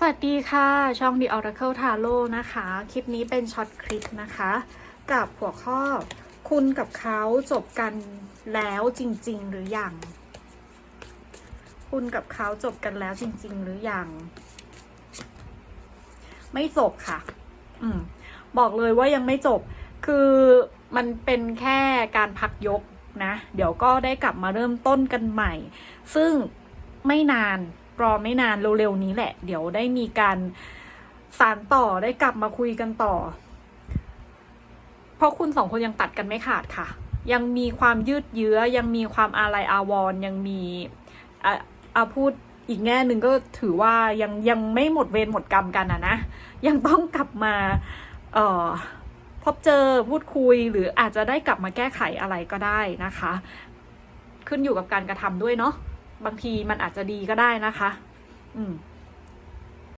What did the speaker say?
สวัสดีค่ะ ช่อง The Oracle Tarot นะคะ คลิปนี้เป็นช็อตคลิปนะคะ กับหัวข้อคุณกับเขาจบกันแล้วจริง ๆ หรือยัง คุณกับเขาจบกันแล้วจริง ๆ หรือยัง ไม่จบค่ะ อืม บอกเลยว่ายังไม่จบ คือมันเป็นแค่การพักยกนะ เดี๋ยวก็ได้กลับมาเริ่มต้นกันใหม่ ซึ่งไม่นาน รอไม่นานเร็วๆนี้แหละ เดี๋ยวได้มีการสารต่อได้กลับมาคุยกันต่อ เพราะคุณสองคนยังตัดกันไม่ขาดค่ะ ยังมีความยืดเยื้อ ยังมีความอาลัยอาวร์ยังมีอะอาพูดอีกแง่หนึ่งก็ถือว่ายังยังไม่หมดเวรหมดกรรมกันอะนะ ยังต้องกลับมาเอ่อพบเจอพูดคุยหรืออาจจะได้กลับมาแก้ไขอะไรก็ได้นะคะ ขึ้นอยู่กับการกระทำด้วยเนาะ บางทีมันอาจจะดีก็ได้นะคะ อืม